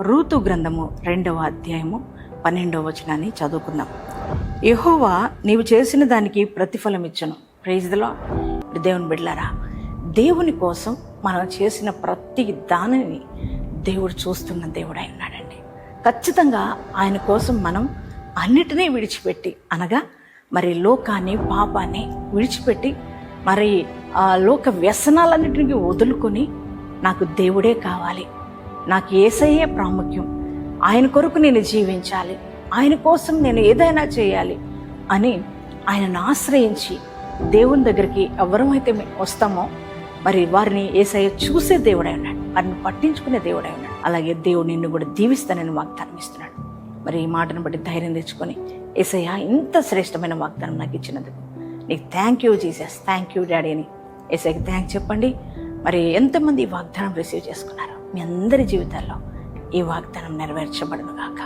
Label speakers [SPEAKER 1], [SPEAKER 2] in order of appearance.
[SPEAKER 1] Ruth గ్రంథము రెండవ అధ్యాయము పన్నెండవ వచనాన్ని చదువుకుందాం. యహోవా నీవు చేసిన దానికి ప్రతిఫలం ఇచ్చను. ప్రైజ్లో దేవుని బిడ్లారా దేవుని కోసం మనం చేసిన ప్రతి దానిని దేవుడు చూస్తున్న దేవుడై ఉన్నాడండి. ఖచ్చితంగా ఆయన కోసం మనం అన్నిటినీ విడిచిపెట్టి అనగా మరి లోకాన్ని పాపాన్ని విడిచిపెట్టి మరి ఆ లోక వ్యసనాలన్నిటిని వదులుకొని నాకు దేవుడే కావాలి. నాకు ఏసయ్యే ప్రాముఖ్యం. ఆయన కొరకు నేను జీవించాలి. ఆయన కోసం నేను ఏదైనా చేయాలి అని ఆయనను ఆశ్రయించి దేవుని దగ్గరికి ఎవరమైతే మేము వస్తామో మరి వారిని ఏసయ్య చూసే దేవుడై ఉన్నాడు. వారిని పట్టించుకునే దేవుడై ఉన్నాడు. అలాగే దేవుడు నిన్ను కూడా దీవిస్తానని వాగ్దానం ఇస్తున్నాడు. మరి ఈ మాటను బట్టి ధైర్యం తెచ్చుకొని ఏసయ్య ఇంత శ్రేష్టమైన వాగ్దానం నాకు ఇచ్చినందుకు నీకు thank you Jesus thank you daddy అని ఏసైకి థ్యాంక్ చెప్పండి. మరి ఎంతమంది వాగ్దానం రిసీవ్ చేసుకున్నారు. మీ అందరి జీవితాల్లో ఈ వాగ్దానం నెరవేర్చబడును గాక